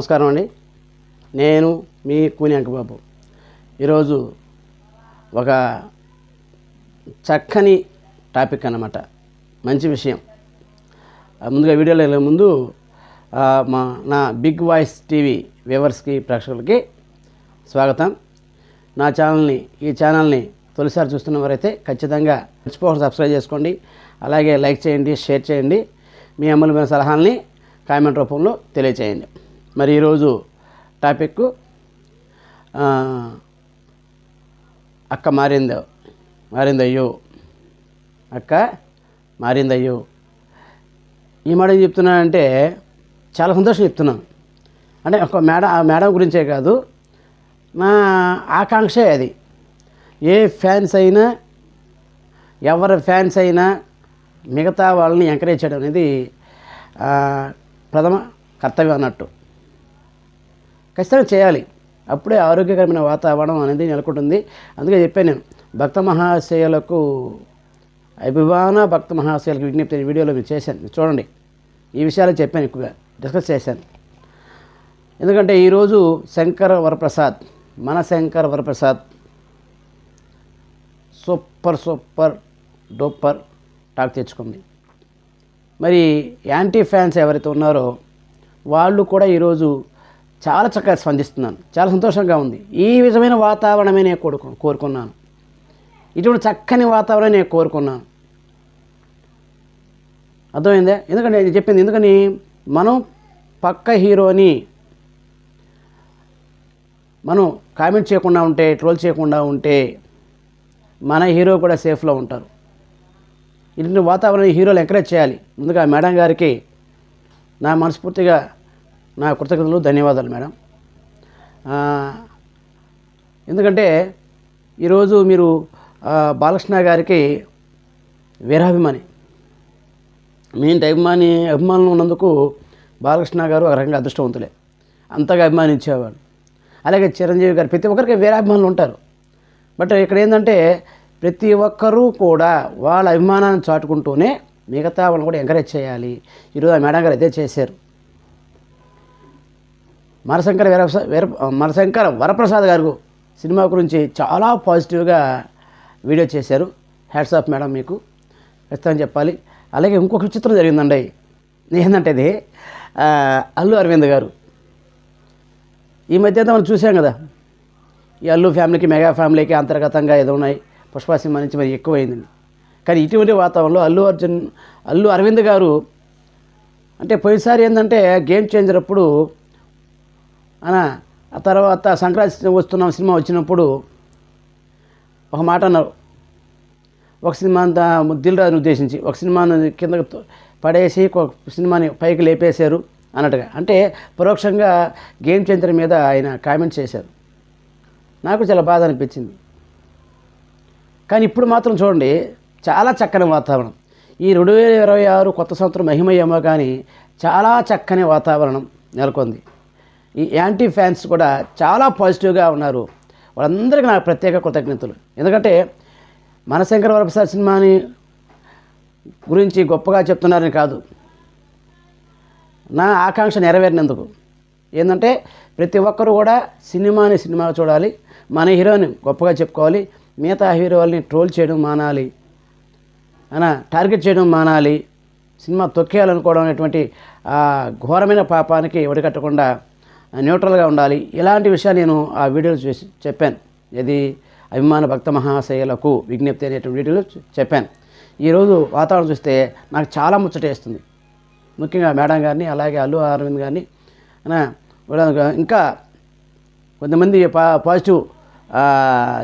నమస్కారం అండి. నేను మీ కూని అంకబాబు ఈరోజు ఒక చక్కని టాపిక్ అన్నమాట. మంచి విషయం. ముందుగా వీడియోలో వెళ్ళే ముందు మా నా బిగ్ వాయిస్ టీవీ వ్యూవర్స్కి ప్రేక్షకులకి స్వాగతం. నా ఛానల్ని ఈ ఛానల్ని తొలిసారి చూస్తున్న వారైతే ఖచ్చితంగా మర్చిపోకుండా సబ్స్క్రైబ్ చేసుకోండి. అలాగే లైక్ చేయండి షేర్ చేయండి. మీ అమూల్యమైన సలహాలని కామెంట్ రూపంలో తెలియచేయండి. మరి ఈరోజు టాపిక్ అక్క మారిందో మారిందయ్యో. అక్క మారిందయ్యో. ఈ మాట ఏం చెప్తున్నానంటే చాలా సంతోషం చెప్తున్నాను అంటే ఒక మేడం ఆ మేడం గురించే కాదు నా ఆకాంక్షే అది. ఏ ఫ్యాన్స్ అయినా ఎవరి ఫ్యాన్స్ అయినా మిగతా వాళ్ళని ఎంకరేజ్ చేయడం అనేది ప్రథమ కర్తవ్యం అన్నట్టు. ఖచ్చితంగా చేయాలి. అప్పుడే ఆరోగ్యకరమైన వాతావరణం అనేది నెలకొంటుంది. అందుకే చెప్పాను నేను భక్త మహాశయులకు అభిమాన భక్త మహాశయులకు విజ్ఞప్తి వీడియోలో మీరు చేశాను. చూడండి. ఈ విషయాలు చెప్పాను ఎక్కువగా డిస్కస్ చేశాను. ఎందుకంటే ఈరోజు శంకర వరప్రసాద్ మన Shankara Varaprasad super super duper talk తెచ్చుకుంది. మరి యాంటీ ఫ్యాన్స్ ఎవరైతే ఉన్నారో వాళ్ళు కూడా ఈరోజు చాలా చక్కగా స్పందిస్తున్నాను. చాలా సంతోషంగా ఉంది. ఈ విధమైన వాతావరణమే నేను కోరుకు కోరుకున్నాను. ఇటువంటి చక్కని వాతావరణం నేను కోరుకున్నాను. అర్థమైందే? ఎందుకంటే నేను చెప్పింది ఎందుకని? మనం పక్క హీరోని మనం కామెంట్ చేయకుండా ఉంటే ట్రోల్ చేయకుండా ఉంటే మన హీరో కూడా సేఫ్లో ఉంటారు. ఇటువంటి వాతావరణం హీరోలు ఎంకరేజ్ చేయాలి. ముందుగా మేడం గారికి నా మనస్ఫూర్తిగా నా కృతజ్ఞతలు ధన్యవాదాలు మేడం. ఎందుకంటే ఈరోజు మీరు బాలకృష్ణ గారికి వీరాభిమాని. మీ ఇంటి అభిమాని అభిమానులు ఉన్నందుకు బాలకృష్ణ గారు ఒక రకంగా అదృష్టవంతులే. అంతగా అభిమానించేవాడు అలాగే చిరంజీవి గారు ప్రతి ఒక్కరికి వీరాభిమానులు ఉంటారు. బట్ ఇక్కడ ఏంటంటే ప్రతి ఒక్కరూ కూడా వాళ్ళ అభిమానాన్ని చాటుకుంటూనే మిగతా వాళ్ళని కూడా ఎంకరేజ్ చేయాలి. ఈరోజు ఆ మేడం గారు అదే చేశారు. మరశంకర వీర వీర మరశంకర వరప్రసాద్ గారు సినిమా గురించి చాలా పాజిటివ్గా వీడియో చేశారు. హ్యాట్స్ ఆఫ్ మేడం మీకు. ఖచ్చితంగా చెప్పాలి. అలాగే ఇంకొక చిత్రం జరిగిందండి. ఏంటంటే ఇది అల్లు అరవింద్ గారు. ఈ మధ్య మనం చూసాం కదా. ఈ అల్లు ఫ్యామిలీకి మెగా ఫ్యామిలీకి అంతర్గతంగా ఏదో ఉన్నాయి. పుష్ప సినిమా నుంచి మరి ఎక్కువైంది కానీ ఇటువంటి వాతావరణంలో అల్లు అర్జున్ అల్లు అరవింద్ గారు అంటే పోయినసారి ఏంటంటే గేమ్ చేంజర్ అప్పుడు అనా ఆ తర్వాత సంక్రాంతి వస్తున్నాం సినిమా వచ్చినప్పుడు ఒక మాట అన్నారు. ఒక సినిమా అంతా దిల్ రాజుని ఉద్దేశించి ఒక సినిమాను కింద పడేసి ఒక సినిమాని పైకి లేపేశారు అన్నట్టుగా. అంటే పరోక్షంగా గేమ్ చేంజర్ మీద ఆయన కామెంట్ చేశారు. నాకు చాలా బాధ అనిపించింది. కానీ ఇప్పుడు మాత్రం చూడండి చాలా చక్కని వాతావరణం. ఈ రెండు వేల ఇరవై ఆరు కొత్త సంవత్సరం మహిమయ్యేమో కానీ చాలా చక్కని వాతావరణం నెలకొంది. ఈ యాంటీ ఫ్యాన్స్ కూడా చాలా పాజిటివ్గా ఉన్నారు. వాళ్ళందరికీ నాకు ప్రత్యేక కృతజ్ఞతలు. ఎందుకంటే మనశంకర వరప్రసాద్ సినిమాని గురించి గొప్పగా చెప్తున్నారని కాదు. నా ఆకాంక్ష నెరవేరినందుకు. ఏంటంటే ప్రతి ఒక్కరు కూడా సినిమాని సినిమా చూడాలి మన హీరోని గొప్పగా చెప్పుకోవాలి మిగతా హీరోల్ని ట్రోల్ చేయడం మానాలి అన టార్గెట్ చేయడం మానాలి సినిమా తొక్కేయాలనుకోవడం అనేటువంటి ఘోరమైన పాపానికి ఒడికట్టకుండా న్యూట్రల్గా ఉండాలి. ఇలాంటి విషయాలు నేను ఆ వీడియోలో చూసి చెప్పాను. ఇది అభిమాన భక్త మహాశయులకు విజ్ఞప్తి అనేటువంటి వీడియోలో చెప్పాను. ఈరోజు వాతావరణం చూస్తే నాకు చాలా ముచ్చటేస్తుంది ముఖ్యంగా మేడం గారిని అలాగే అల్లు అరవింద్ గారిని ఇంకా కొంతమంది పా పాజిటివ్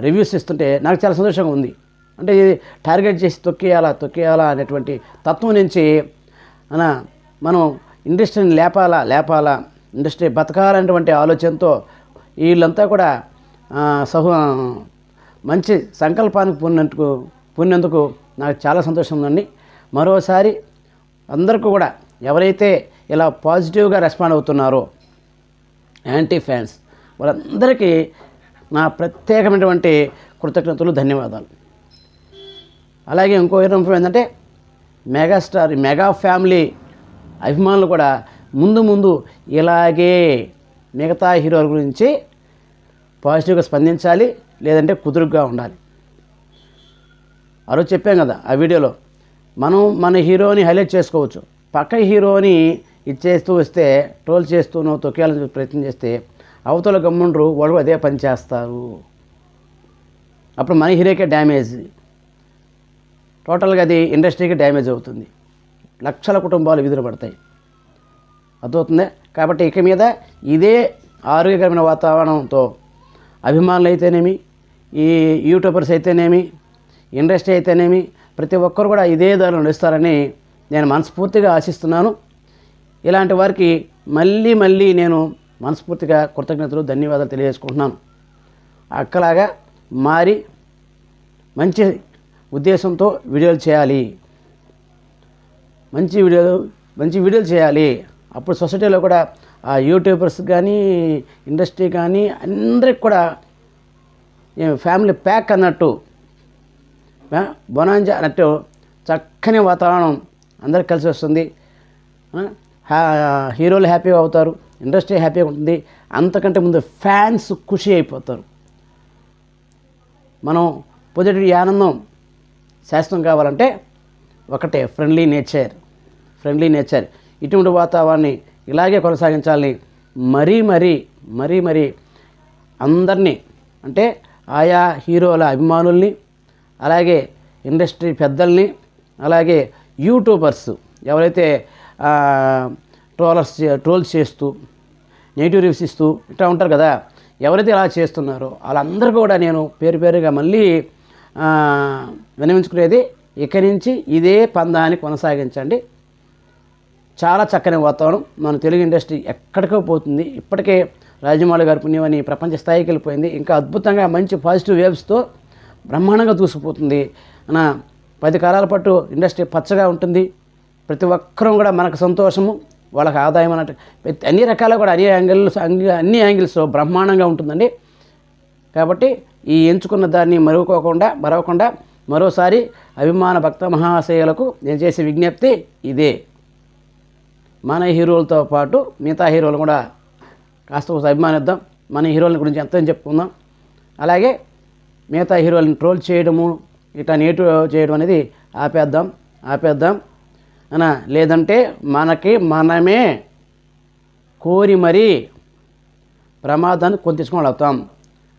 రివ్యూస్ ఇస్తుంటే నాకు చాలా సంతోషంగా ఉంది. అంటే ఇది టార్గెట్ చేసి తొక్కేయాలా తొక్కేయాలా అనేటువంటి తత్వం నుంచి మనం ఇండస్ట్రీని లేపాలా లేపాలా ఇండస్ట్రీ బతకాలనేటువంటి ఆలోచనతో వీళ్ళంతా కూడా సహు మంచి సంకల్పానికి పొందినందుకు పొందినందుకు నాకు చాలా సంతోషం ఉందండి. మరోసారి అందరికీ కూడా ఎవరైతే ఇలా పాజిటివ్గా రెస్పాండ్ అవుతున్నారో యాంటీ ఫ్యాన్స్ వాళ్ళందరికీ నా ప్రత్యేకమైనటువంటి కృతజ్ఞతలు ధన్యవాదాలు. అలాగే ఇంకో విషయం ఏంటంటే మెగాస్టార్ మెగా ఫ్యామిలీ అభిమానులు కూడా ముందు ముందు ఇలాగే మిగతా హీరోల గురించి పాజిటివ్గా స్పందించాలి లేదంటే కుదురుగ్గా ఉండాలి. ఆ రోజు చెప్పాం కదా ఆ వీడియోలో. మనం మన హీరోని హైలైట్ చేసుకోవచ్చు. పక్క హీరోని ఇచ్చేస్తూ వస్తే ట్రోల్ చేస్తూనో తొక్కేయాలని ప్రయత్నం చేస్తే అవతల గమ్ముండ్రు వాళ్ళు అదే పని చేస్తారు. అప్పుడు మన హీరోకే డ్యామేజ్. టోటల్గా అది ఇండస్ట్రీకి డ్యామేజ్ అవుతుంది. లక్షల కుటుంబాలు విధులు పడతాయి. అర్థమవుతుంది? కాబట్టి ఇక మీద ఇదే ఆరోగ్యకరమైన వాతావరణంతో అభిమానులు అయితేనేమి ఈ యూట్యూబర్స్ అయితేనేమి ఇండస్ట్రీ అయితేనేమి ప్రతి ఒక్కరు కూడా ఇదే దారిలో నడుస్తారని నేను మనస్ఫూర్తిగా ఆశిస్తున్నాను. ఇలాంటి వారికి మళ్ళీ మళ్ళీ నేను మనస్ఫూర్తిగా కృతజ్ఞతలు ధన్యవాదాలు తెలియజేసుకుంటున్నాను. అక్కలాగా మారి మంచి ఉద్దేశంతో వీడియోలు చేయాలి. మంచి వీడియోలు మంచి వీడియోలు చేయాలి. అప్పుడు సొసైటీలో కూడా ఆ యూట్యూబర్స్ కానీ ఇండస్ట్రీ కానీ అందరికి కూడా ఫ్యామిలీ ప్యాక్ అన్నట్టు ఆ, బొనాంజా అన్నట్టు చక్కని వాతావరణం అందరికి కలిసి వస్తుంది. హీరోలు హ్యాపీగా అవుతారు ఇండస్ట్రీ హ్యాపీగా ఉంటుంది అంతకంటే ముందు ఫ్యాన్స్ ఖుషి అయిపోతారు. మనం పొజిటివ్ ఆనందం శాస్త్రం కావాలంటే ఒకటే ఫ్రెండ్లీ నేచర్ ఫ్రెండ్లీ నేచర్. ఇటువంటి వాతావరణాన్ని ఇలాగే కొనసాగించాలని మరీ మరీ మరీ మరీ అందరినీ అంటే ఆయా హీరోల అభిమానుల్ని అలాగే ఇండస్ట్రీ పెద్దల్ని అలాగే యూట్యూబర్స్ ఎవరైతే ట్రోలర్స్ ట్రోల్స్ చేస్తూ నెగిటివ్ రివ్యూస్ ఇస్తూ ఇట్లా ఉంటారు కదా ఎవరైతే ఇలా చేస్తున్నారో వాళ్ళందరికీ కూడా నేను పేరు పేరుగా మళ్ళీ వినవించుకునేది ఇక ఇక్కడి నుంచి ఇదే పందాన్ని కొనసాగించండి. చాలా చక్కని వాతావరణం. మన తెలుగు ఇండస్ట్రీ ఎక్కడికో పోతుంది. ఇప్పటికే రాజమౌళి గారి పుణ్యమని ప్రపంచ స్థాయికి వెళ్ళిపోయింది. ఇంకా అద్భుతంగా మంచి పాజిటివ్ వేవ్స్తో బ్రహ్మాండంగా దూసుకుపోతుంది. మన పది కాలాల పాటు ఇండస్ట్రీ పచ్చగా ఉంటుంది. ప్రతి ఒక్కరూ కూడా మనకు సంతోషము వాళ్ళకి ఆదాయం అన్నట్టు. అన్ని రకాల కూడా అన్ని యాంగిల్స్ అన్ని యాంగిల్స్ బ్రహ్మాండంగా ఉంటుందండి. కాబట్టి ఈ ఎంచుకున్న దాన్ని మరువుకోకుండా మరవకుండా మరోసారి అభిమాన భక్త మహాశయులకు నేను చేసే విజ్ఞప్తి ఇదే. మన హీరోలతో పాటు మిగతా హీరోలు కూడా కాస్త అభిమానిద్దాం. మన హీరోల గురించి ఎంత చెప్పుకుందాం. అలాగే మిగతా హీరోలను ట్రోల్ చేయడము ఇట్లా నేటు చేయడం అనేది ఆపేద్దాం ఆపేద్దాం. అనా లేదంటే మనకి మనమే కోరి మరీ ప్రమాదాన్ని కొని తీసుకోగలుగుతాం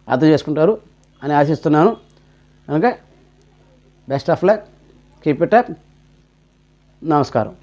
అర్థం చేసుకుంటారు అని ఆశిస్తున్నాను. కనుక best of luck keep it up నమస్కారం.